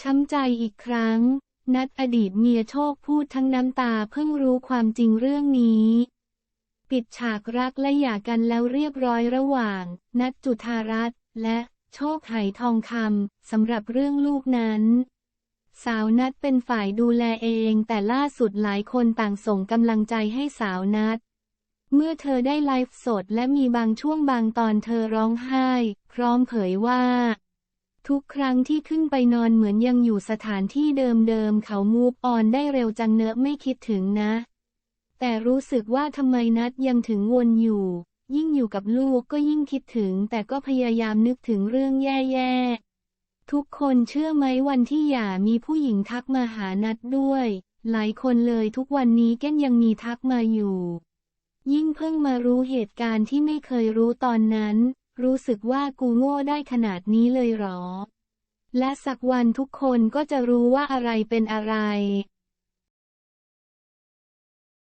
ช้ำใจอีกครั้ง นัดอดีตเมียโชคพูดทั้งน้ำตาเพิ่งรู้ความจริงเรื่องนี้ ปิดฉากรักและหย่ากันแล้วเรียบร้อยระหว่าง นัดจุธารัตน์และโชคไหทองคำสำหรับเรื่องลูกนั้น สาวนัดเป็นฝ่ายดูแลเองแต่ล่าสุดหลายคนต่างส่งกำลังใจให้สาวนัดเมื่อเธอได้ไลฟ์สดและมีบางช่วงบางตอนเธอร้องไห้ พร้อมเผยว่า ทุกครั้งที่ขึ้นไปนอนเหมือนยังอยู่สถานที่เดิมๆ เขามูฟออนได้เร็วจังเนอะไม่คิดถึงนะ แต่รู้สึกว่าทำไมนัดยังถึงวนอยู่ ยิ่งอยู่กับลูกก็ยิ่งคิดถึง แต่ก็พยายามนึกถึงเรื่องแย่ๆ ทุกคนเชื่อไหมวันที่หย่ามีผู้หญิงทักมาหานัดด้วย หลายคนเลยทุกวันนี้แก้นยังมีทักมาอยู่ ยิ่งเพิ่งมารู้เหตุการณ์ที่ไม่เคยรู้ตอนนั้น รู้สึกว่ากูโง่ได้ขนาดนี้เลยหรอ และสักวันทุกคนก็จะรู้ว่าอะไรเป็นอะไร